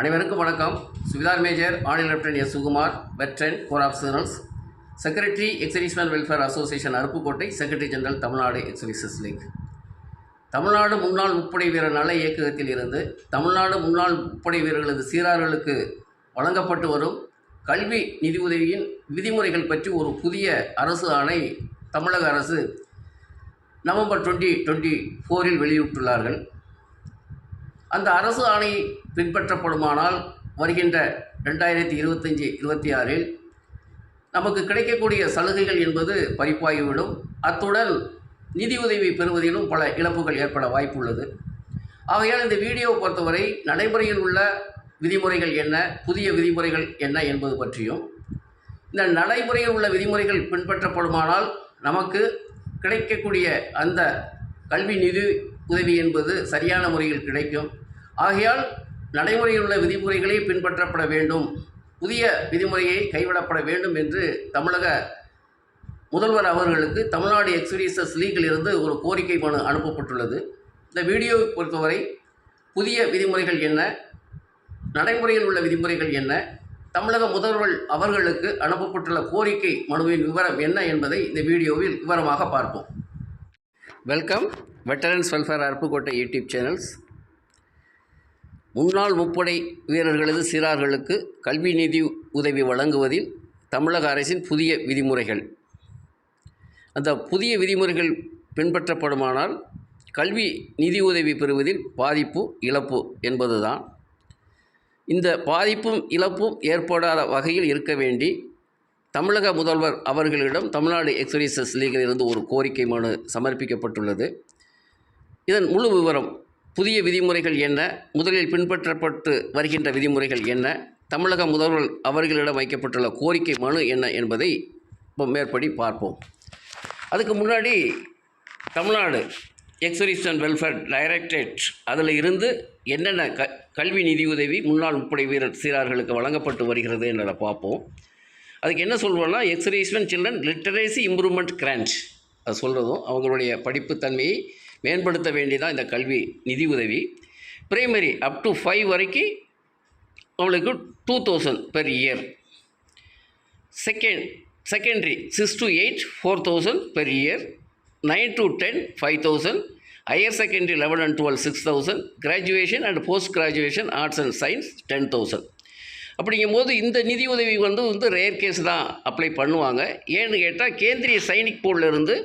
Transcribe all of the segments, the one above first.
அனைவருக்கும் வணக்கம். சுவிதார் மேஜர் ஆனில் lieutenant S. Sukumar veteran corps of signals secretary எக்ஸிபிஷனல் welfare association Aruppukottai secretary general Tamil Nadu எக்ஸிபிஷஸ் league Tamil Nadu முன்னாள் முப்படை வீரர் நல இயக்கத்தில் இருந்து தமிழ்நாடு முன்னாள் முப்படை வீரர்களது சீரார்களுக்கு வழங்கப்பட்டு வரும் கல்வி நிதி உதவியின் விதிமுறைகள் பற்றி ஒரு புதிய அரசு ஆணை தமிழக அரசு நவம்பர் டுவெண்ட்டி டுவெண்ட்டி ஃபோரில் வெளியிட்டுள்ளார்கள். அந்த அரசு ஆணை பின்பற்றப்படுமானால் வருகின்ற ரெண்டாயிரத்தி இருபத்தஞ்சி இருபத்தி ஆறில் நமக்கு கிடைக்கக்கூடிய சலுகைகள் என்பது பறிப்பாகிவிடும். அத்துடன் நிதியுதவி பெறுவதிலும் பல இழப்புகள் ஏற்பட வாய்ப்புள்ளது. ஆகையால் இந்த வீடியோவை பொறுத்தவரை நடைமுறையில் உள்ள விதிமுறைகள் என்ன புதிய விதிமுறைகள் என்ன என்பது பற்றியும் இந்த நடைமுறையில் உள்ள விதிமுறைகள் பின்பற்றப்படுமானால் நமக்கு கிடைக்கக்கூடிய அந்த கல்வி நிதி உதவி என்பது சரியான முறையில் கிடைக்கும். ஆகையால் நடைமுறையில் உள்ள விதிமுறைகளே பின்பற்றப்பட வேண்டும். புதிய விதிமுறையை கைவிடப்பட வேண்டும் என்று தமிழக முதல்வர் அவர்களுக்கு தமிழ்நாடு எக்ஸ்பீரியன்சஸ் லீக்கில் இருந்து ஒரு கோரிக்கை மனு அனுப்பப்பட்டுள்ளது. இந்த வீடியோவை பொறுத்தவரை புதிய விதிமுறைகள் என்ன? நடைமுறையில் உள்ள விதிமுறைகள் என்ன? தமிழக முதல்வர் அவர்களுக்கு அனுப்பப்பட்டுள்ள கோரிக்கை மனுவின் விவரம் என்ன என்பதை இந்த வீடியோவில் விவரமாக பார்ப்போம். Welcome. Veterans welfare Aruppukottai YouTube channels. முன்னாள் முப்படை வீரர்களது சிறார்களுக்கு கல்வி நிதி உதவி வழங்குவதில் தமிழக அரசின் புதிய விதிமுறைகள். அந்த புதிய விதிமுறைகள் பின்பற்றப்படுமானால் கல்வி நிதி உதவி பெறுவதில் பாதிப்பு இழப்பு என்பதுதான். இந்த பாதிப்பும் இழப்பும் ஏற்படாத வகையில் இருக்க வேண்டி தமிழக முதல்வர் அவர்களிடம் தமிழ்நாடு எக்ஸரிசஸ் லீகில் இருந்து ஒரு கோரிக்கை மனு சமர்ப்பிக்கப்பட்டுள்ளது. இதன் முழு விவரம் புதிய விதிமுறைகள் என்ன முதலில் பின்பற்றப்பட்டு வருகின்ற விதிமுறைகள் என்ன தமிழக முதல்வர் அவர்களிடம் வைக்கப்பட்டுள்ள கோரிக்கை மனு என்ன என்பதை இப்போ மேற்படி பார்ப்போம். அதுக்கு முன்னாடி தமிழ்நாடு எக்ஸரிஸ் அண்ட் வெல்ஃபேர் டைரக்டரேட் அதில் இருந்து என்னென்ன க கல்வி நிதியுதவி முன்னாள் முப்படை வீரர் சீரார்களுக்கு வழங்கப்பட்டு வருகிறது என்றதை பார்ப்போம். அதுக்கு என்ன சொல்வோம்னா எக்ஸரிஸ்வன் சில்ட்ரன் லிட்டரேசி இம்ப்ரூவ்மெண்ட் கிராண்ட் அது சொல்கிறதும் அவங்களுடைய படிப்பு தன்மையை மேம்படுத்த வேண்டியதான் இந்த கல்வி நிதி உதவி பிரைமரி அப் டு ஃபைவ் வரைக்கும் அவங்களுக்கு two thousand per year second secondary six to eight four thousand per year nine to ten five thousand higher secondary eleven and twelve six thousand graduation and post graduation arts and science ten thousand அப்படிங்கும்போது இந்த நிதி உதவி வந்து வந்து rare case தான் apply பண்ணுவாங்க. ஏன்னு கேட்டால் கேந்திரிய சைனிக் போர்டிலிருந்து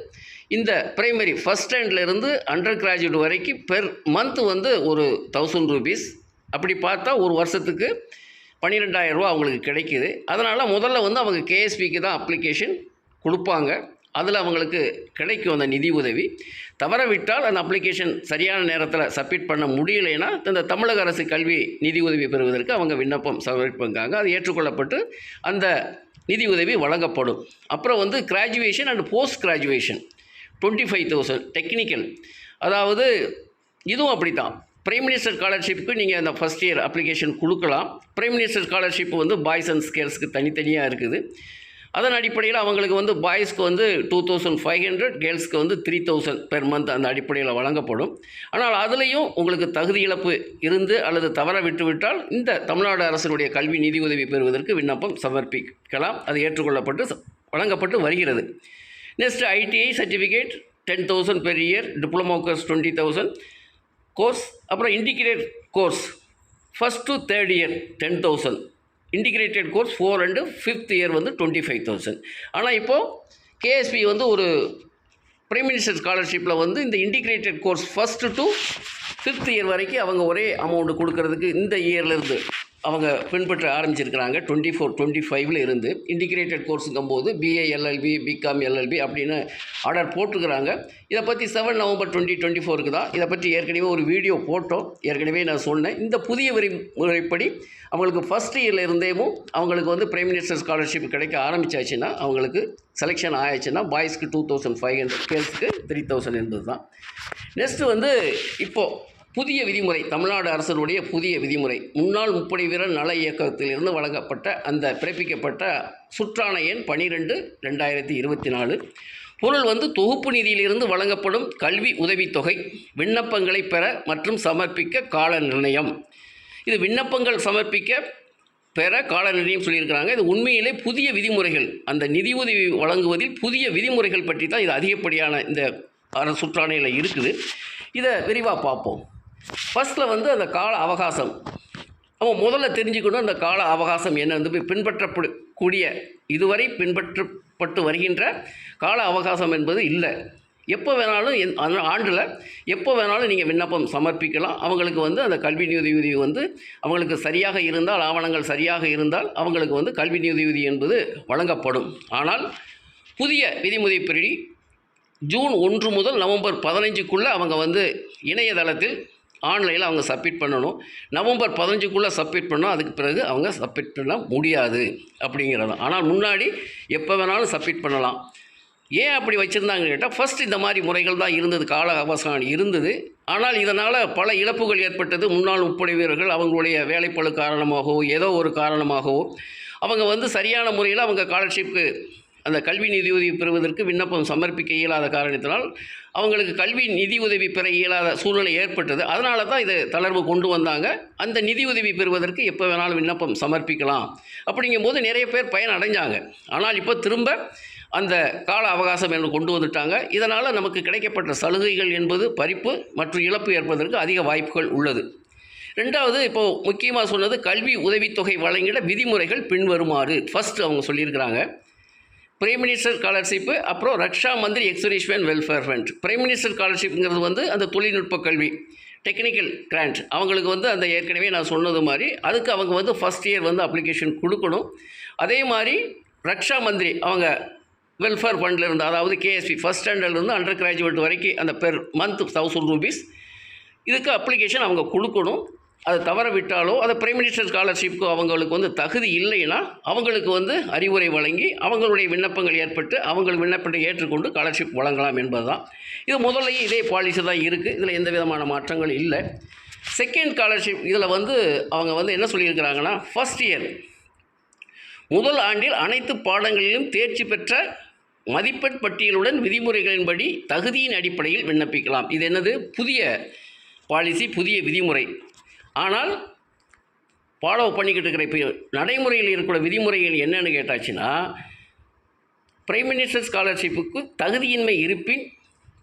இந்த பிரைமரி ஃபஸ்ட் ஸ்டாண்ட்லேருந்து அண்டர் கிராஜுவேட் வரைக்கும் பெர் மந்த் வந்து ஒரு தௌசண்ட் ருபீஸ் அப்படி பார்த்தா ஒரு வருஷத்துக்கு பன்னிரெண்டாயிரம் ரூபா அவங்களுக்கு கிடைக்கிது. அதனால் முதல்ல வந்து அவங்க கேஎஸ்பிக்கு தான் அப்ளிகேஷன் கொடுப்பாங்க. அதில் அவங்களுக்கு கிடைக்கும் அந்த நிதி உதவி. தவறவிட்டால் அந்த அப்ளிகேஷன் சரியான நேரத்தில் சப்மிட் பண்ண முடியலைன்னா இந்த தமிழக அரசு கல்வி நிதி உதவி பெறுவதற்கு அவங்க விண்ணப்பம் சமர்ப்பிப்பாங்க. அது ஏற்றுக்கொள்ளப்பட்டு அந்த நிதி உதவி வழங்கப்படும். அப்புறம் வந்து graduation and post graduation twenty five thousand technical அதாவது இதுவும் அப்படி தான் பிரைம் மினிஸ்டர் ஸ்காலர்ஷிப்புக்கு நீங்கள் அந்த ஃபஸ்ட் இயர் அப்ளிகேஷன் கொடுக்கலாம். பிரைம் மினிஸ்டர் ஸ்காலர்ஷிப் வந்து பாய்ஸ் அண்ட் கேர்ள்ஸ்க்கு தனித்தனியாக இருக்குது. அதன் அடிப்படையில் அவங்களுக்கு வந்து பாய்ஸ்க்கு வந்து டூ தௌசண்ட் ஃபைவ் ஹண்ட்ரட் கேர்ள்ஸ்க்கு வந்து த்ரீ தௌசண்ட் பெர் மந்த் அந்த அடிப்படையில் வழங்கப்படும். ஆனால் அதுலேயும் உங்களுக்கு தகுதி இழப்பு இருந்து அல்லது தவற விட்டுவிட்டால் இந்த தமிழ்நாடு அரசினுடைய கல்வி நிதி உதவி பெறுவதற்கு விண்ணப்பம் சமர்ப்பிக்கலாம். அது ஏற்றுக்கொள்ளப்பட்டு வழங்கப்பட்டு வருகிறது. Next ITI certificate ten thousand per year diploma course twenty thousand course அப்புறம் integrate course first to third year ten thousand integrated course four and fifth year வந்து டுவெண்ட்டி ஃபைவ் தௌசண்ட் ஆனால் இப்போது கேஎஸ்பி வந்து ஒரு பிரைம் மினிஸ்டர் ஸ்காலர்ஷிப்பில் வந்து இந்த integrated course first to fifth year வரைக்கும் அவங்க ஒரே அமௌண்ட் கொடுக்கறதுக்கு இந்த இயர்லேருந்து அவங்க பின்பற்ற ஆரம்பிச்சிருக்கிறாங்க. டுவெண்ட்டி ஃபோர் டுவெண்ட்டி ஃபைவ்ல இருந்து இன்டிகிரேட்டட் கோர்ஸுங்கும் போது பிஏ எல்எல்பி பிகாம் எல்எல்பி அப்படின்னு ஆர்டர் போட்டிருக்கிறாங்க. இதை பற்றி செவன் நவம்பர் டுவெண்ட்டி டுவெண்ட்டி ஃபோருக்கு தான் இதை பற்றி ஏற்கனவே ஒரு வீடியோ போட்டோம். ஏற்கனவே நான் சொன்னேன். இந்த புதிய விதிமுறைப்படி அவங்களுக்கு ஃபஸ்ட் இயரில் இருந்தேவும் அவங்களுக்கு வந்து பிரைம் மினிஸ்டர் ஸ்காலர்ஷிப் கிடைக்க ஆரம்பிச்சாச்சுன்னா அவங்களுக்கு செலெக்ஷன் ஆயாச்சுன்னா பாய்ஸ்க்கு டூ தௌசண்ட் ஃபைவ் ஹண்ட்ரட் கேர்ள்ஸ்க்கு த்ரீ தௌசண்ட் என்பது தான் நெக்ஸ்ட்டு வந்து இப்போது புதிய விதிமுறை தமிழ்நாடு அரசனுடைய புதிய விதிமுறை. முன்னாள் முப்படை வீரர் நல இயக்கத்திலிருந்து வழங்கப்பட்ட அந்த பிறப்பிக்கப்பட்ட சுற்றான எண் பனிரெண்டு ரெண்டாயிரத்தி இருபத்தி நாலு. பொருள் வந்து தொகுப்பு நிதியிலிருந்து வழங்கப்படும் கல்வி உதவித்தொகை விண்ணப்பங்களை பெற மற்றும் சமர்ப்பிக்க கால நிர்ணயம். இது விண்ணப்பங்கள் சமர்ப்பிக்க பெற கால நிர்ணயம் சொல்லியிருக்கிறாங்க. இது உண்மையிலே புதிய விதிமுறைகள். அந்த நிதியுதவி வழங்குவதில் புதிய விதிமுறைகள் பற்றி தான் இது அதிகப்படியான இந்த அரசு சுற்றாணையில் இருக்குது. இதை விரிவாக பார்ப்போம். ஃபர்ஸ்ட்டில் வந்து அந்த கால அவகாசம். நம்ம முதல்ல தெரிஞ்சுக்கணும் அந்த கால அவகாசம் என்ன வந்து பின்பற்றக்கூடிய இதுவரை பின்பற்றப்பட்டு வருகின்ற கால அவகாசம் என்பது இல்லை. எப்போ வேணாலும் எந் அந்த ஆண்டில் எப்போ வேணாலும் நீங்கள் விண்ணப்பம் சமர்ப்பிக்கலாம். அவங்களுக்கு வந்து அந்த கல்வி நிதியுதவி வந்து அவங்களுக்கு சரியாக இருந்தால் ஆவணங்கள் சரியாக இருந்தால் அவங்களுக்கு வந்து கல்வி நிதியுதவி என்பது வழங்கப்படும். ஆனால் புதிய விதிமுறைப்படி ஜூன் ஒன்று முதல் நவம்பர் பதினஞ்சுக்குள்ளே அவங்க வந்து இணையதளத்தில் ஆன்லைனில் அவங்க சப்மிட் பண்ணணும். நவம்பர் பதினஞ்சுக்குள்ளே சப்மிட் பண்ணோம் அதுக்கு பிறகு அவங்க சப்மிட் பண்ண முடியாது அப்படிங்கிறது ஆனால் முன்னாடி எப்போ வேணாலும் சப்மிட் பண்ணலாம். ஏன் அப்படி வச்சுருந்தாங்கன்னு கேட்டால் ஃபஸ்ட் இந்த மாதிரி முறைகள் தான் இருந்தது கால அவசரம் இருந்தது. ஆனால் இதனால் பல இழப்புகள் ஏற்பட்டது. முன்னாள் உப்படை வீரர்கள் அவங்களுடைய வேலைப்பழு காரணமாகவோ ஏதோ ஒரு காரணமாகவோ அவங்க வந்து சரியான முறையில் அவங்க ஸ்காலர்ஷிப்க்கு அந்த கல்வி நிதியுதவி பெறுவதற்கு விண்ணப்பம் சமர்ப்பிக்க இயலாத காரணத்தினால் அவங்களுக்கு கல்வி நிதியுதவி பெற இயலாத சூழ்நிலை ஏற்பட்டது. அதனால தான் இது தளர்வு கொண்டு வந்தாங்க. அந்த நிதியுதவி பெறுவதற்கு எப்போ வேணாலும் விண்ணப்பம் சமர்ப்பிக்கலாம். அப்படிங்கும்போது நிறைய பேர் பயன் அடைஞ்சாங்க. ஆனால் இப்போ திரும்ப அந்த கால அவகாசம் என்று கொண்டு வந்துட்டாங்க. இதனால் நமக்கு கிடைக்கப்பட்ட சலுகைகள் என்பது பறிப்பு மற்றும் இழப்பு ஏற்பதற்கு அதிக வாய்ப்புகள் உள்ளது. ரெண்டாவது இப்போது முக்கியமாக சொன்னது கல்வி உதவித்தொகை வழங்கிட விதிமுறைகள் பின்வருமாறு. ஃபஸ்ட்டு அவங்க சொல்லியிருக்கிறாங்க. பிரைம் மினிஸ்டர் ஸ்காலர்ஷிப்பு அப்புறம் ரக்ஷா மந்திரி எக்ஸரிஷ்மெண்ட் வெல்ஃபேர் ஃபண்ட் பிரைம் மினிஸ்டர் ஸ்காலர்ஷிப்புங்கிறது வந்து அந்த தொழில்நுட்ப கல்வி டெக்னிக்கல் கிராண்ட் அவங்களுக்கு வந்து அந்த ஏற்கனவே நான் சொன்னது மாதிரி அதுக்கு அவங்க வந்து ஃபஸ்ட் இயர் வந்து அப்ளிகேஷன் கொடுக்கணும். அதே மாதிரி ரக்ஷா மந்திரி அவங்க வெல்ஃபேர் ஃபண்டில் இருந்து அதாவது கேஎஸ்பி ஃபஸ்ட் ஸ்டாண்டர்ட்லேருந்து அண்டர் கிராஜுவேட் வரைக்கும் அந்த பெர் மந்த் தௌசண்ட் ருபீஸ் இதுக்கு அப்ளிகேஷன் அவங்க கொடுக்கணும். அதை தவற விட்டாலோ அதை பிரைம் மினிஸ்டர் ஸ்காலர்ஷிப்க்கு அவங்களுக்கு வந்து தகுதி இல்லைன்னா அவங்களுக்கு வந்து அறிவுரை வழங்கி அவங்களுடைய விண்ணப்பங்கள் ஏற்பட்டு அவங்கள் விண்ணப்பத்தை ஏற்றுக்கொண்டு ஸ்காலர்ஷிப் வழங்கலாம் என்பது தான் இது முதல்லையும் இதே பாலிசி தான் இருக்குது இதில் எந்த விதமான மாற்றங்கள் இல்லை. செகண்ட் ஸ்காலர்ஷிப் இதில் வந்து அவங்க வந்து என்ன சொல்லியிருக்கிறாங்கன்னா ஃபஸ்ட் இயர் முதல் ஆண்டில் அனைத்து பாடங்களிலும் தேர்ச்சி பெற்ற மதிப்பெண் பட்டியலுடன் விதிமுறைகளின்படி தகுதியின் அடிப்படையில் விண்ணப்பிக்கலாம். இது என்னது? புதிய பாலிசி புதிய விதிமுறை. ஆனால் ஃபாலோ பண்ணிக்கிட்டு இருக்கிற இப்போ நடைமுறையில் இருக்கிற விதிமுறைகள் என்னென்னு கேட்டாச்சுன்னா பிரைம் மினிஸ்டர் ஸ்காலர்ஷிப்புக்கு தகுதியின்மை இருப்பின்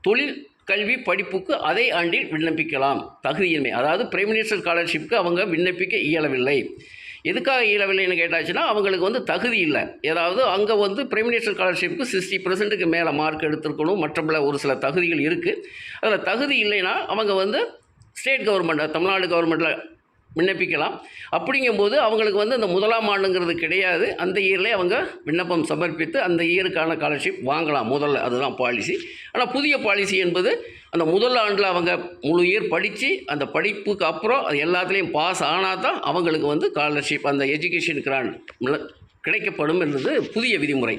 தொழில் கல்வி படிப்புக்கு அதே ஆண்டில் விண்ணப்பிக்கலாம். தகுதியின்மை. அதாவது பிரைம் மினிஸ்டர் ஸ்காலர்ஷிப்புக்கு அவங்க விண்ணப்பிக்க இயலவில்லை. எதுக்காக இயலவில்லைன்னு கேட்டாச்சுன்னா அவங்களுக்கு வந்து தகுதி இல்லை. ஏதாவது அங்கே வந்து பிரைம் மினிஸ்டர் ஸ்காலர்ஷிப்புக்கு சிக்ஸ்டி பர்சன்ட்டுக்கு மேலே மார்க் எடுத்திருக்கணும். மற்றபல ஒரு சில தகுதிகள் இருக்குது அதில் தகுதி இல்லைன்னா அவங்க வந்து ஸ்டேட் கவர்மெண்ட் தமிழ்நாடு கவர்மெண்ட்டில் விண்ணப்பிக்கலாம். அப்படிங்கும்போது அவங்களுக்கு வந்து அந்த முதலாம் ஆண்டுங்கிறது கிடையாது. அந்த இயர்லேயே அவங்க விண்ணப்பம் சமர்ப்பித்து அந்த இயருக்கான ஸ்காலர்ஷிப் வாங்கலாம். முதல்ல அதுதான் பாலிசி ஆனால் புதிய பாலிசி என்பது அந்த முதல் ஆண்டில் அவங்க முழு இயர் படித்து அந்த படிப்புக்கு அப்புறம் அது எல்லாத்துலேயும் பாஸ் ஆனால் தான் அவங்களுக்கு வந்து ஸ்காலர்ஷிப் அந்த எஜுகேஷன் கிராண்ட் கிடைக்கப்படும் என்றது புதிய விதிமுறை.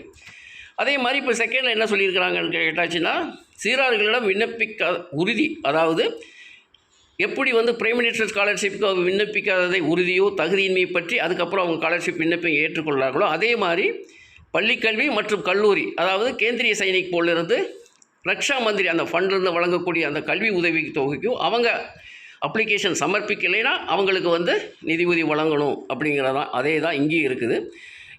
அதே மாதிரி இப்போ செகண்டில் என்ன சொல்லியிருக்கிறாங்கன்னு கேட்டாச்சுன்னா சீரார்களிடம் விண்ணப்பிக்க உறுதி அதாவது எப்படி வந்து பிரைம் மினிஸ்டர் ஸ்காலர்ஷிப்புக்கு அவங்க விண்ணப்பிக்காததை உறுதியோ தகுதியின்மை பற்றி அதுக்கப்புறம் அவங்க ஸ்காலர்ஷிப் விண்ணப்பம் ஏற்றுக்கொள்ளார்களோ அதே மாதிரி பள்ளிக்கல்வி மற்றும் கல்லூரி அதாவது கேந்திரிய சைனிக் போலிருந்து ரக்ஷா மந்திரி அந்த ஃபண்ட்லேருந்து வழங்கக்கூடிய அந்த கல்வி உதவி தொகைக்கும் அவங்க அப்ளிகேஷன் சமர்ப்பிக்கலைன்னா அவங்களுக்கு வந்து நிதி உதவி வழங்கணும் அப்படிங்கிறதான். அதே தான் இங்கேயும் இருக்குது.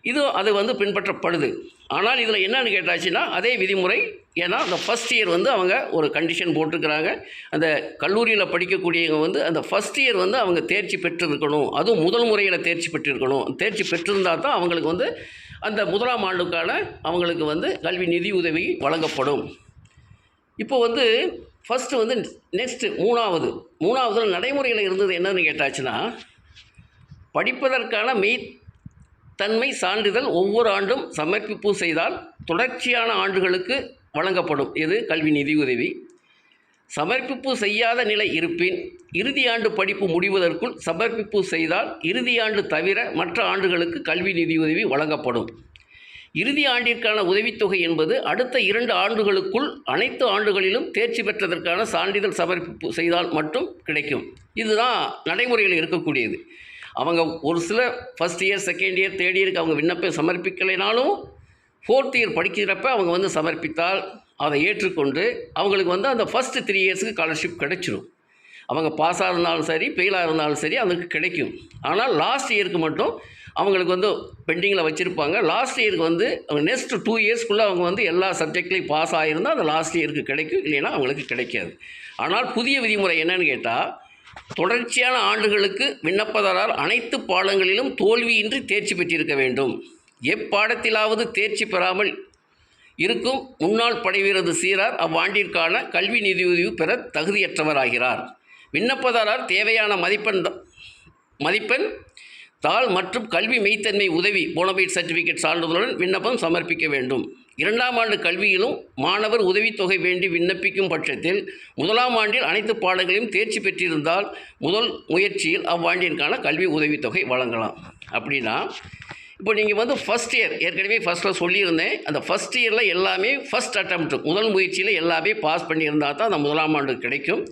இது அது வந்து பின்பற்றப்படுது. ஆனால் இதில் என்னன்னு கேட்டாச்சுன்னா அதே விதிமுறை ஏன்னா அந்த ஃபஸ்ட் இயர் வந்து அவங்க ஒரு கண்டிஷன் போட்டிருக்கிறாங்க. அந்த கல்லூரியில் படிக்கக்கூடியவங்க வந்து அந்த ஃபஸ்ட் இயர் வந்து அவங்க தேர்ச்சி பெற்றிருக்கணும். அதுவும் முதல் முறையில் தேர்ச்சி பெற்றிருக்கணும். தேர்ச்சி பெற்றிருந்தால் தான் அவங்களுக்கு வந்து அந்த முதலாம் ஆண்டுக்கான அவங்களுக்கு வந்து கல்வி நிதி உதவி வழங்கப்படும். இப்போ வந்து ஃபஸ்ட்டு வந்து நெக்ஸ்ட்டு மூணாவது. மூணாவதுல நடைமுறையில் இருந்தது என்னன்னு கேட்டாச்சுன்னா படிப்பதற்கான மெய் தன்மை சான்றிதழ் ஒவ்வொரு ஆண்டும் சமர்ப்பிப்பு செய்தால் தொடர்ச்சியான ஆண்டுகளுக்கு வழங்கப்படும். இது கல்வி நிதியுதவி சமர்ப்பிப்பு செய்யாத நிலை இருப்பின் இறுதியாண்டு படிப்பு முடிவதற்குள் சமர்ப்பிப்பு செய்தால் இறுதியாண்டு தவிர மற்ற ஆண்டுகளுக்கு கல்வி நிதியுதவி வழங்கப்படும். இறுதி ஆண்டிற்கான உதவித்தொகை என்பது அடுத்த இரண்டு ஆண்டுகளுக்குள் அனைத்து ஆண்டுகளிலும் தேர்ச்சி பெற்றதற்கான சான்றிதழ் சமர்ப்பிப்பு செய்தால் மட்டும் கிடைக்கும். இதுதான் நடைமுறையில் இருக்கக்கூடியது. அவங்க ஒரு சில first year second year third இயருக்கு அவங்க விண்ணப்பம் சமர்ப்பிக்கலைனாலும் ஃபோர்த் இயர் படிக்கிறப்ப அவங்க வந்து சமர்ப்பித்தால் அதை ஏற்றுக்கொண்டு அவங்களுக்கு வந்து அந்த ஃபஸ்ட்டு த்ரீ இயர்ஸுக்கு ஸ்காலர்ஷிப் கிடைச்சிடும் அவங்க பாஸாக இருந்தாலும் சரி ஃபெயிலாக இருந்தாலும் சரி அதுக்கு கிடைக்கும். ஆனால் லாஸ்ட் இயருக்கு மட்டும் அவங்களுக்கு வந்து பெண்டிங்கில் வச்சுருப்பாங்க. லாஸ்ட் இயருக்கு வந்து அவங்க நெக்ஸ்ட் டூ இயர்ஸ்க்குள்ளே அவங்க வந்து எல்லா சப்ஜெக்ட்லேயும் பாஸ் ஆகியிருந்தால் அந்த லாஸ்ட் இயருக்கு கிடைக்கும் இல்லைன்னா அவங்களுக்கு கிடைக்காது. ஆனால் புதிய விதிமுறை என்னன்னு கேட்டால் தொடர்ச்சியான ஆண்டுகளுக்கு விண்ணப்பதாரர் அனைத்து பாடங்களிலும் தோல்வியின்றி தேர்ச்சி பெற்றிருக்க வேண்டும். எப்பாடத்திலாவது தேர்ச்சி பெறாமல் இருக்கும் முன்னாள் படைவீரது சீரார் அவ்வாண்டிற்கான கல்வி நிதியுதவி பெற தகுதியற்றவராகிறார். விண்ணப்பதாரர் தேவையான மதிப்பெண் த- மதிப்பெண் தாள் மற்றும் கல்வி மெய்த்தன்மை உதவி போனபைட் சர்டிஃபிகேட் சான்றிதழுடன் விண்ணப்பம் சமர்ப்பிக்க வேண்டும். இரண்டாம் ஆண்டு கல்வியிலும் மாணவர் உதவித்தொகை வேண்டி விண்ணப்பிக்கும் பட்சத்தில் முதலாம் ஆண்டில் அனைத்து பாடங்களையும் தேர்ச்சி பெற்றிருந்தால் முதல் முயற்சியில் அவ்வாண்டிற்கான கல்வி உதவித்தொகை வழங்கலாம். அப்படின்னா இப்போ நீங்கள் வந்து ஃபஸ்ட் இயர் ஏற்கனவே ஃபஸ்ட்டில் சொல்லியிருந்தேன். அந்த ஃபஸ்ட் இயரில் எல்லாமே ஃபஸ்ட் அட்டம் முதல் முயற்சியில் எல்லாமே பாஸ் பண்ணியிருந்தால் தான் அந்த முதலாம் ஆண்டு கிடைக்கும்.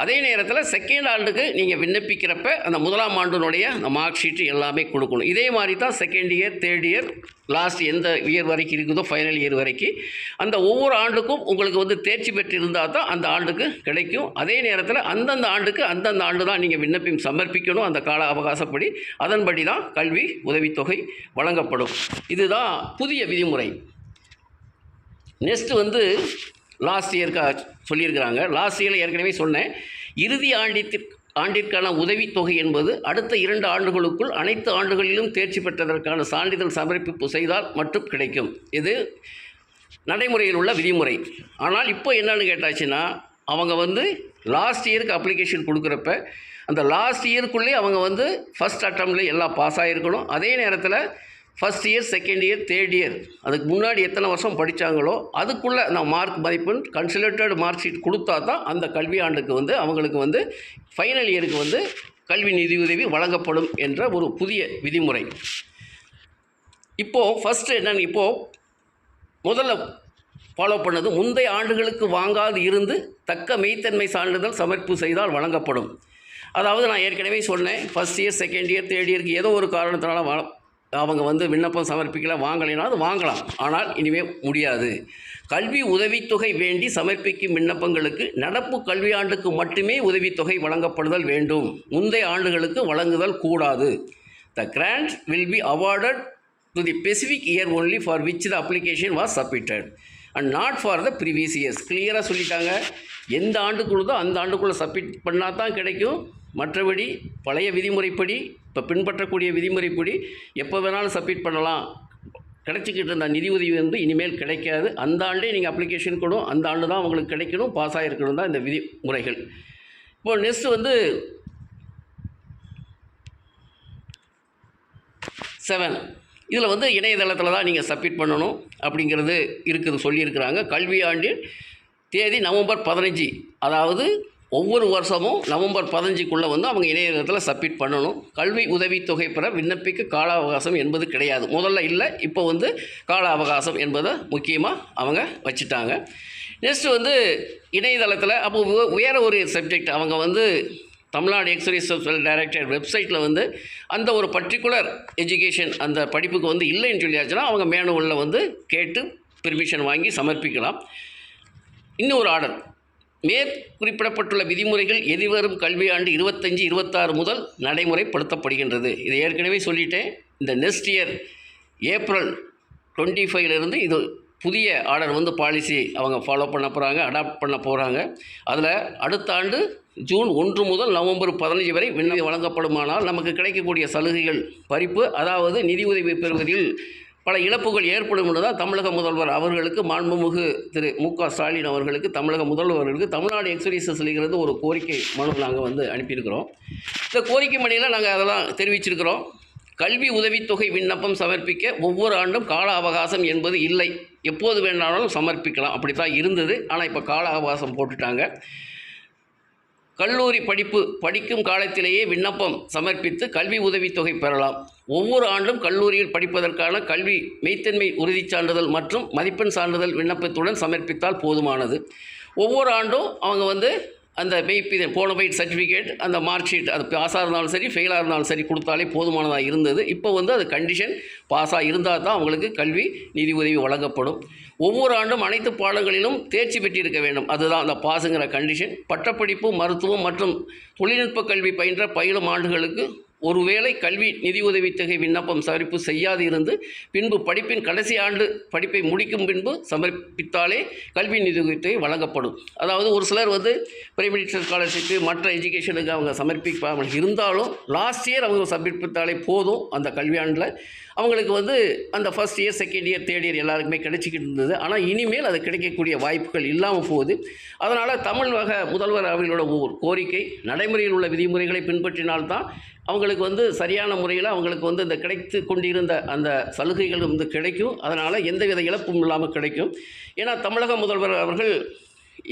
அதே நேரத்தில் செகண்ட் ஆண்டுக்கு நீங்கள் விண்ணப்பிக்கிறப்ப அந்த முதலாம் ஆண்டினுடைய அந்த மார்க் ஷீட்டு எல்லாமே கொடுக்கணும். இதே மாதிரி தான் second year third year last எந்த இயர் வரைக்கும் இருக்குதோ ஃபைனல் இயர் வரைக்கும் அந்த ஒவ்வொரு ஆண்டுக்கும் உங்களுக்கு வந்து தேர்ச்சி பெற்றிருந்தால் தான் அந்த ஆண்டுக்கு கிடைக்கும். அதே நேரத்தில் அந்தந்த ஆண்டுக்கு அந்தந்த ஆண்டு தான் நீங்கள் விண்ணப்பம் சமர்ப்பிக்கணும். அந்த கால அவகாசப்படி அதன்படி தான் கல்வி உதவித்தொகை வழங்கப்படும். இதுதான் புதிய விதிமுறை. நெக்ஸ்ட் வந்து லாஸ்ட் இயர்க்கா சொல்லியிருக்கிறாங்க. லாஸ்ட் இயரில் ஏற்கனவே சொன்னேன். இறுதி ஆண்டிற்கு ஆண்டிற்கான உதவித்தொகை என்பது அடுத்த இரண்டு ஆண்டுகளுக்குள் அனைத்து ஆண்டுகளிலும் தேர்ச்சி பெற்றதற்கான சான்றிதழ் சமர்ப்பிப்பு செய்தால் மட்டும் கிடைக்கும். இது நடைமுறையில் உள்ள விதிமுறை. ஆனால் இப்போ என்னன்னு கேட்டாச்சுன்னா அவங்க வந்து லாஸ்ட் இயருக்கு அப்ளிகேஷன் கொடுக்குறப்ப அந்த லாஸ்ட் இயருக்குள்ளே அவங்க வந்து ஃபஸ்ட் அட்டம்ப்டில் எல்லாம் பாஸ் ஆகிருக்கணும் அதே நேரத்தில் first year second year third year அதுக்கு முன்னாடி எத்தனை வருஷம் படித்தாங்களோ அதுக்குள்ளே அந்த மார்க் மதிப்பெண் கன்சிலேட்டட் மார்க் ஷீட் கொடுத்தா தான் அந்த கல்வி ஆண்டுக்கு வந்து அவங்களுக்கு வந்து ஃபைனல் இயருக்கு வந்து கல்வி நிதியுதவி வழங்கப்படும் என்ற ஒரு புதிய விதிமுறை. இப்போது ஃபஸ்ட்டு என்னென்னு இப்போது முதல்ல ஃபாலோ பண்ணது முந்தைய ஆண்டுகளுக்கு வாங்காது இருந்து தக்க மெய்த்தன்மை சான்றிதழ் சமர்ப்பு செய்தால் வழங்கப்படும். அதாவது நான் ஏற்கனவே சொன்னேன் first year second year third இயருக்கு ஏதோ ஒரு காரணத்தினால அவங்க வந்து விண்ணப்பம் சமர்ப்பிக்கல வாங்கலைன்னா அது வாங்கலாம். ஆனால் இனிமேல் முடியாது. கல்வி உதவித்தொகை வேண்டி சமர்ப்பிக்கும் விண்ணப்பங்களுக்கு நடப்பு கல்வியாண்டுக்கு மட்டுமே உதவித்தொகை வழங்கப்படுதல் வேண்டும். முந்தைய ஆண்டுகளுக்கு வழங்குதல் கூடாது. The grant will be awarded to the specific year only for which the application was submitted and not for the previous years கிளியராக சொல்லிட்டாங்க. எந்த ஆண்டுக்குள்ளதோ அந்த ஆண்டுக்குள்ளே சப்மிட் பண்ணால் தான் கிடைக்கும். மற்றபடி பழைய விதிமுறைப்படி இப்போ பின்பற்றக்கூடிய விதிமுறைப்படி எப்போ வேணாலும் சப்மிட் பண்ணலாம். கிடைச்சிக்கிட்டு இருந்த நிதி உதவி வந்து இனிமேல் கிடைக்காது. அந்த ஆண்டே நீங்கள் அப்ளிகேஷன் கொடுக்கும் அந்த ஆண்டு தான் உங்களுக்கு கிடைக்கணும். பாஸ் ஆகிருக்கணும் தான் இந்த விதிமுறைகள். இப்போ நெக்ஸ்ட் வந்து செவன் இதில் வந்து இணையதளத்தில் தான் நீங்கள் சப்மிட் பண்ணணும் அப்படிங்கிறது இருக்குது சொல்லியிருக்கிறாங்க. கல்வி ஆண்டின் தேதி நவம்பர் பதினஞ்சு. அதாவது ஒவ்வொரு வருஷமும் நவம்பர் பதினஞ்சுக்குள்ளே வந்து அவங்க இணையதளத்தில் சப்மிட் பண்ணணும். கல்வி உதவித்தொகை பெற விண்ணப்பிக்க கால அவகாசம் என்பது கிடையாது. முதல்ல இல்லை இப்போ வந்து கால அவகாசம் என்பதை முக்கியமாக அவங்க வச்சுட்டாங்க. நெக்ஸ்ட் வந்து இணையதளத்தில் அப்போ வேறு வேற ஒரு சப்ஜெக்ட் அவங்க வந்து தமிழ்நாடு எக்ஸரிசல் டைரக்டர் வெப்சைட்டில் வந்து அந்த ஒரு பர்டிகுலர் எஜுகேஷன் அந்த படிப்புக்கு வந்து இல்லைன்னு சொல்லியாச்சுன்னா அவங்க மேனுவலில் வந்து கேட்டு பெர்மிஷன் வாங்கி சமர்ப்பிக்கலாம். இன்னொரு ஆர்டர் மேற்குறிப்பிடப்பட்டுள்ள விதிமுறைகள் எதிர்வரும் கல்வியாண்டு இருபத்தஞ்சி இருபத்தாறு முதல் நடைமுறைப்படுத்தப்படுகின்றது. இதை ஏற்கனவே சொல்லிட்டேன். இந்த நெக்ஸ்ட் இயர் ஏப்ரல் டுவெண்ட்டி ஃபைவ்லேருந்து இது புதிய ஆர்டர் வந்து பாலிசி அவங்க ஃபாலோ பண்ண போகிறாங்க அடாப்ட் பண்ண போகிறாங்க அதில் அடுத்த ஆண்டு ஜூன் ஒன்று முதல் நவம்பர் பதினஞ்சு வரை விண்ணப்பம் வழங்கப்படுமானால் நமக்கு கிடைக்கக்கூடிய சலுகைகள் பறிப்பு அதாவது நிதி உதவி பெறுவதில் பல இழப்புகள் ஏற்படும் என்று தான் தமிழக முதல்வர் அவர்களுக்கு மாண்புமிகு திரு மு க ஸ்டாலின் அவர்களுக்கு தமிழக முதல்வர்களுக்கு தமிழ்நாடு எக்ஸரிசஸ்லிங்கிறது ஒரு கோரிக்கை மனு நாங்கள் வந்து அனுப்பியிருக்கிறோம். இந்த கோரிக்கை மணியில் நாங்கள் அதெல்லாம் தெரிவிச்சிருக்கிறோம். கல்வி உதவித்தொகை விண்ணப்பம் சமர்ப்பிக்க ஒவ்வொரு ஆண்டும் கால அவகாசம் என்பது இல்லை. எப்போது வேணாலும் சமர்ப்பிக்கலாம். அப்படி தான் இருந்தது. ஆனால் இப்போ கால அவகாசம் போட்டுட்டாங்க. கல்லூரி படிப்பு படிக்கும் காலத்திலேயே விண்ணப்பம் சமர்ப்பித்து கல்வி உதவித்தொகை பெறலாம். ஒவ்வொரு ஆண்டும் கல்லூரியில் படிப்பதற்கான கல்வி மெய்த்தன்மை உறுதிச் சான்றிதழ் மற்றும் மதிப்பெண் சான்றிதழ் விண்ணப்பத்துடன் சமர்ப்பித்தால் போதுமானது. ஒவ்வொரு ஆண்டும் அவங்க வந்து அந்த மெய்ப்பி போனபைட் சர்டிஃபிகேட் அந்த மார்க் ஷீட் அது பாஸாக இருந்தாலும் சரி ஃபெயிலாக இருந்தாலும் சரி கொடுத்தாலே போதுமானதாக இருந்தது. இப்போ வந்து அது கண்டிஷன் பாஸாக இருந்தால் தான் அவங்களுக்கு கல்வி நிதி உதவி வழங்கப்படும். ஒவ்வொரு ஆண்டும் அனைத்து பாடங்களிலும் தேர்ச்சி பெற்றிருக்க வேண்டும். அதுதான் அந்த பாஸுங்கிற கண்டிஷன் பட்டப்படிப்பு மருத்துவம் மற்றும் தொழில்நுட்ப கல்வி பயின்ற பயிலும் ஆண்டுகளுக்கு ஒருவேளை கல்வி நிதி உதவித்தொகை விண்ணப்பம் சமர்ப்பு செய்யாது இருந்து பின்பு படிப்பின் கடைசி ஆண்டு படிப்பை முடிக்கும் பின்பு சமர்ப்பித்தாலே கல்வி நிதி உதவித்தொகை வழங்கப்படும். அதாவது ஒரு சிலர் வந்து பிரைமரி ஸ்காலர்ஷிப்பு மற்ற எஜுகேஷனுக்கு அவங்க சமர்ப்பிக்காமல் இருந்தாலும் லாஸ்ட் இயர் அவங்க சமர்ப்பித்தாலே போதும் அந்த கல்வியாண்டில் அவங்களுக்கு வந்து அந்த first year second year third year எல்லாருக்குமே கிடைச்சிக்கிட்டு இருந்தது. ஆனால் இனிமேல் அது கிடைக்கக்கூடிய வாய்ப்புகள் இல்லாமல் போகுது. அதனால் தமிழ் வகை முதல்வர் அவர்களோட ஒரு கோரிக்கை நடைமுறையில் உள்ள விதிமுறைகளை பின்பற்றினால்தான் அவங்களுக்கு வந்து சரியான முறையில் அவங்களுக்கு வந்து இந்த கிடைத்து கொண்டிருந்த அந்த சலுகைகள் வந்து கிடைக்கும். அதனால் எந்தவித இழப்பும் இல்லாமல் கிடைக்கும். ஏன்னா தமிழக முதல்வர் அவர்கள்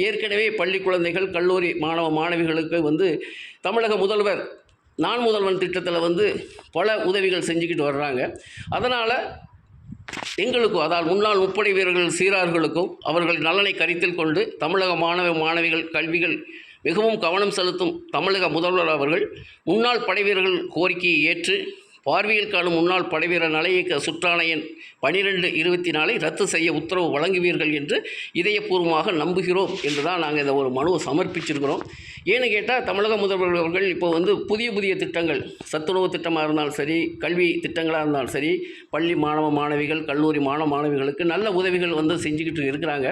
ஏற்கனவே பள்ளி குழந்தைகள் கல்லூரி மாணவ மாணவிகளுக்கு வந்து தமிழக முதல்வர் நான் முதல்வன் திட்டத்தில் வந்து பல உதவிகள் செஞ்சுக்கிட்டு வர்றாங்க. அதனால் எங்களுக்கும் அதால் முன்னாள் முப்படை வீரர்கள் சீரார்களுக்கும் அவர்கள் நலனை கருத்தில் கொண்டு தமிழக மாணவ மாணவிகள் கல்விகள் மிகவும் கவனம் செலுத்தும் தமிழக முதல்வர் அவர்கள் முன்னாள் படைவீரர்கள் கோரிக்கையை ஏற்று பார்வையில் காணும் முன்னாள் படைவீரர் நலையக சுற்றாணையன் பனிரெண்டு இருபத்தி நாளை ரத்து செய்ய உத்தரவு வழங்குவீர்கள் என்று இதயபூர்வமாக நம்புகிறோம் என்று தான் நாங்கள் இந்த ஒரு மனுவை சமர்ப்பிச்சிருக்கிறோம். ஏன்னு கேட்டால் தமிழக முதல்வர் அவர்கள் இப்போ வந்து புதிய புதிய திட்டங்கள் சத்துணவு திட்டமாக இருந்தாலும் சரி கல்வி திட்டங்களாக இருந்தாலும் சரி பள்ளி மாணவ மாணவிகள் கல்லூரி மாணவ மாணவிகளுக்கு நல்ல உதவிகள் வந்து செஞ்சுக்கிட்டு இருக்கிறாங்க.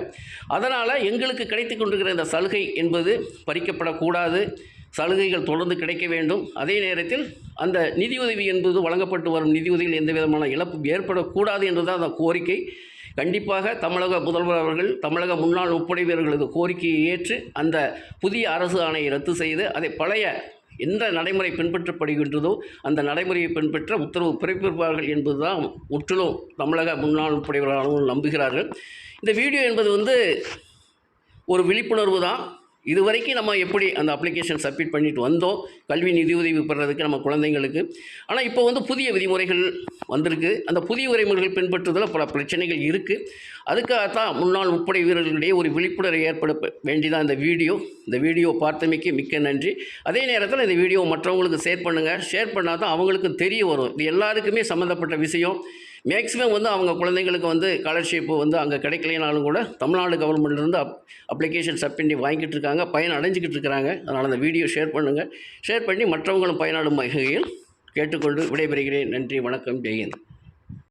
அதனால் எங்களுக்கு கிடைத்து கொண்டிருக்கிற இந்த சலுகை என்பது பறிக்கப்படக்கூடாது. சலுகைகள் தொடர்ந்து கிடைக்க வேண்டும். அதே நேரத்தில் அந்த நிதியுதவி என்பது வழங்கப்பட்டு வரும் நிதியுதவியில் எந்த விதமான இழப்பு ஏற்படக்கூடாது என்றுதான் அந்த கோரிக்கை. கண்டிப்பாக தமிழக முதல்வர் அவர்கள் தமிழக முன்னாள் முப்படை வீரர்களது கோரிக்கையை ஏற்று அந்த புதிய அரசு ஆணையை ரத்து செய்து அதை பழைய எந்த நடைமுறை பின்பற்றப்படுகின்றதோ அந்த நடைமுறையை பின்பற்ற உத்தரவு பிறப்பிப்பார்கள் என்பதுதான் முற்றிலும் தமிழக முன்னாள் முப்படை நம்புகிறார்கள். இந்த வீடியோ என்பது வந்து ஒரு விழிப்புணர்வு தான். இது வரைக்கும் நம்ம எப்படி அந்த அப்ளிகேஷன் சப்மிட் பண்ணிட்டு வந்தோம்? கல்வி நிதியுதவி பெறுறதுக்கு நம்ம குழந்தைங்களுக்கு. ஆனால் இப்போ வந்து புதிய விதிமுறைகள் வந்திருக்கு. அந்த புதிய விதிமுறைகள் பின்பற்றுவதில் பல பிரச்சனைகள் இருக்குது அதுக்காகத்தான் முன்னாள் முப்படை வீரர்களிடையே ஒரு விழிப்புணர்வை ஏற்பட வேண்டிதான் இந்த வீடியோ. இந்த வீடியோ பார்த்தமைக்கு மிக்க நன்றி. அதே நேரத்தில் இந்த வீடியோ மற்றவங்களுக்கு ஷேர் பண்ணுங்கள் ஷேர் பண்ணால் தான் அவங்களுக்கும் தெரிய வரும். இது எல்லாருக்குமே சம்மந்தப்பட்ட விஷயம். மேக்ஸிமம் வந்து அவங்க குழந்தைங்களுக்கு வந்து ஸ்காலர்ஷிப்பு வந்து அங்கே கிடைக்கலைனாலும் கூட தமிழ்நாடு கவர்மெண்ட்லேருந்து அப் அப்ளிகேஷன் சப்மிட் அடைஞ்சிக்கிட்டு இருக்காங்க. பயன் அடைஞ்சிக்கிட்டு இருக்கிறாங்க. அதனால் அந்த வீடியோ ஷேர் பண்ணுங்கள் ஷேர் பண்ணி மற்றவங்களும் பயனாடும் வகையில் கேட்டுக்கொண்டு விடைபெறுகிறேன். நன்றி வணக்கம். ஜெயந்த்